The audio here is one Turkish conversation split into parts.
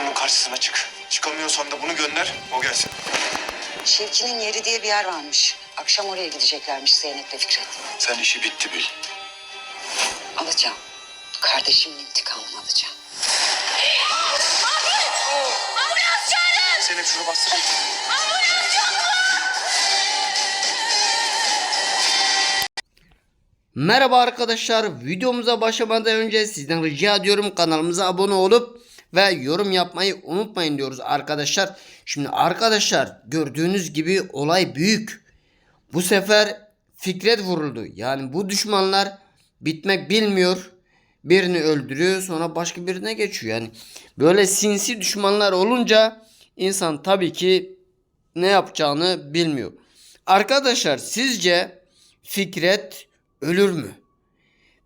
Bunun karşısına çık. Çıkamıyorsan da bunu gönder, o gelsin. Şevki'nin yeri diye bir yer varmış. Akşam oraya gideceklermiş Zeynep'le Fikret. Sen işi bitti bil. Alacağım. Kardeşimin intikamını alacağım. Ambulans çağırın! Zeynep şunu bastır. Ambulans! Merhaba arkadaşlar videomuza başlamadan önce sizden rica ediyorum kanalımıza abone olup ve yorum yapmayı unutmayın diyoruz arkadaşlar. Şimdi arkadaşlar gördüğünüz gibi olay büyük. Bu sefer Fikret vuruldu. Yani bu düşmanlar bitmek bilmiyor. Birini öldürüyor sonra başka birine geçiyor. Yani böyle sinsi düşmanlar olunca insan tabii ki ne yapacağını bilmiyor. Arkadaşlar sizce Fikret ölür mü?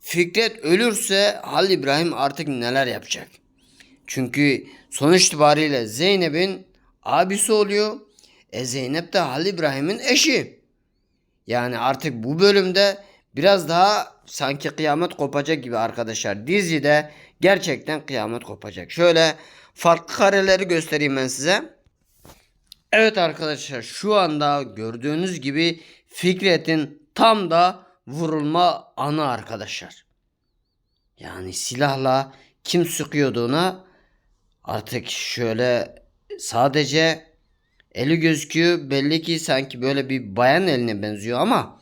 Fikret ölürse Halil İbrahim artık neler yapacak? Çünkü sonuç itibariyle Zeynep'in abisi oluyor. E Zeynep de Halil İbrahim'in eşi. Yani artık bu bölümde biraz daha sanki kıyamet kopacak gibi arkadaşlar. Dizide gerçekten kıyamet kopacak. Şöyle farklı kareleri göstereyim ben size. Evet arkadaşlar şu anda gördüğünüz gibi Fikret'in tam da vurulma anı arkadaşlar. Yani silahla kim sıkıyordu ona artık şöyle sadece eli gözüküyor belli ki sanki böyle bir bayan eline benziyor ama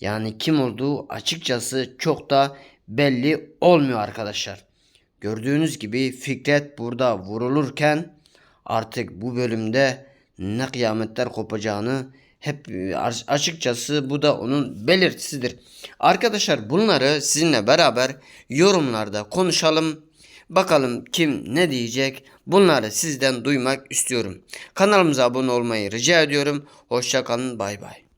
yani kim olduğu açıkçası çok da belli olmuyor arkadaşlar. Gördüğünüz gibi Fikret burada vurulurken artık bu bölümde ne kıyametler kopacağını hep e, açıkçası bu da onun belirtisidir. Arkadaşlar bunları sizinle beraber yorumlarda konuşalım. Bakalım kim ne diyecek bunları sizden duymak istiyorum. Kanalımıza abone olmayı rica ediyorum. Hoşçakalın bay bay.